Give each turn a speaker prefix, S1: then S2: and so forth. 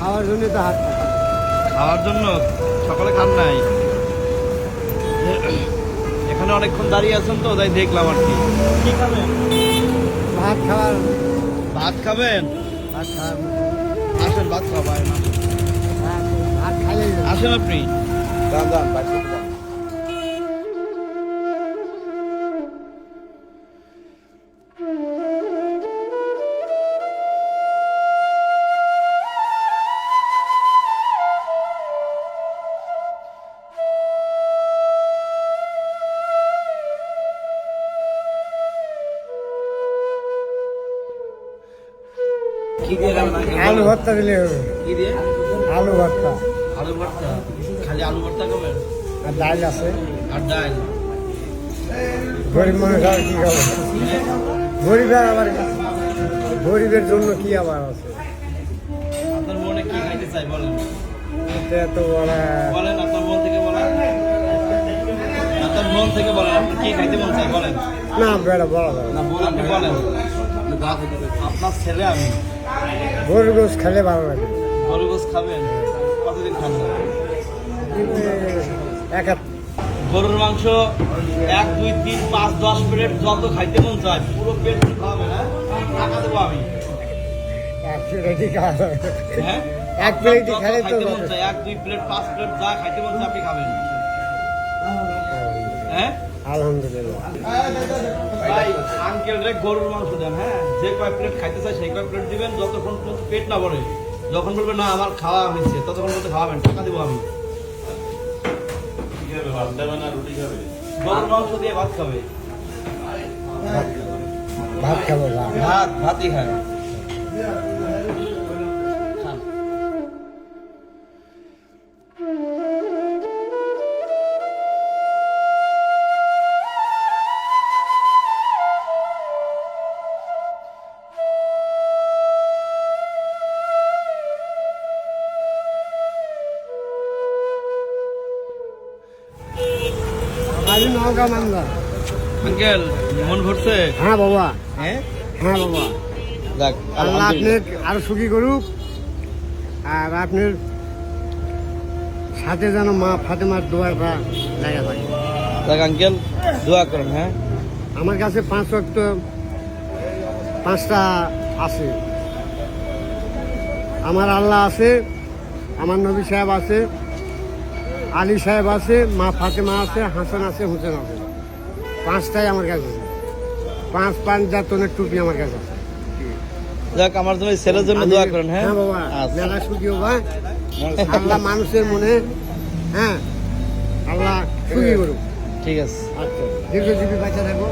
S1: জন্য তো হাত।
S2: খাওয়ার জন্য সকালে খান নাই। এখানে অনেকক্ষণ দাঁড়িয়ে আছেন তো তাই দেখলাম আর কি। কি খাবেন?
S1: ভাত খাওয়ার।
S2: ভাত খাবেন?
S1: ভাত খাওয়ার।
S2: আসেন ভাত খাওয়া
S1: না। ভাত খাইলেই হবে।
S2: আসেন আপনি। দাম দান কি দিয়ে
S1: আলু ভর্তা দিলে হবে।
S2: কি দিয়ে?
S1: আলু ভর্তা।
S2: আলু ভর্তা? খালি আলু ভর্তা খাবেন?
S1: আর ডাল আছে।
S2: আর ডাল?
S1: গরিব মানুষ আর কি খাব? গরিবের আবার গরিবের জন্য কি আবার আছে?
S2: আপনার মনে কি খাইতে চাই বলেন?
S1: এটা তো বলা
S2: বলেন আপনার মন থেকে বলেন। আপনার মন থেকে বলেন আপনার কি খাইতে মন চাই বলেন?
S1: না বেড়া বলা না।
S2: আপনি বলেন। আপনার ছেলে আমি
S1: গরুর গোস খেলে ভালো লাগে।
S2: গরু গোস খাবেন? কতদিন খান না?
S1: এক
S2: গরুর মাংস এক দুই তিন পাঁচ দশ প্লেট যত খাইতে মন চায় পুরো পেট খাওয়াবেন হ্যাঁ? টাকা দেবো আমি।
S1: এক প্লেটই খাওয়া
S2: হ্যাঁ?
S1: এক প্লেটই খেলে
S2: খাইতে মন চায় এক দুই প্লেট পাঁচ প্লেট যা খাইতে মন চায় আপনি খাবেন। হ্যাঁ?
S1: আলহামদুলিল্লাহ।
S2: ভাই আঙ্কেল রে গরুর মাংস দেন হ্যাঁ? যে কয় প্লেট খাইতে চাই সেই কয় প্লেট দিবেন যতক্ষণ পেট না ভরে। যখন বলবে না আমার খাওয়া হয়েছে ততক্ষণ পর্যন্ত খাওয়াবেন টাকা দেবো আমি। গরুর মাংস দিয়ে ভাত খাবে।
S1: ভাত খাব ভাত।
S2: ভাত ভাতই খায়।
S1: আমি নওগাঁ মান্দা
S2: আঙ্কেল মন ভরছে?
S1: হ্যাঁ বাবা।
S2: হ্যাঁ?
S1: হ্যাঁ বাবা।
S2: যাক
S1: আল্লাহ আপনার আরও সুখী করুক। আর আপনার সাথে যেন মা ফাতেমার দোয়ারটা জায়গা থাকে।
S2: যাক আঙ্কেল দোয়া করেন হ্যাঁ?
S1: আমার কাছে পাঁচ রক্ত পাঁচটা আছে। আমার আল্লাহ আছে আমার নবী সাহেব আছে। আলী সাহেব আছে মা ফাতেমা আছে হাসান আছে হুসেন আছে। পাঁচটাই আমার কাছে আছে। পাঁচ পাঁচ জাতনের টুপি আমার কাছে আছে।
S2: যাক আমার জন্য ছেলের জন্য দোয়া করেন হ্যাঁ?
S1: বাবা
S2: আচ্ছা।
S1: মেলা সুখী বাবা আল্লাহ মানুষের মনে হ্যাঁ আল্লাহ সুখী করুক।
S2: ঠিক আছে।
S1: আচ্ছা দীর্ঘজীবী বাচ্চা থাকব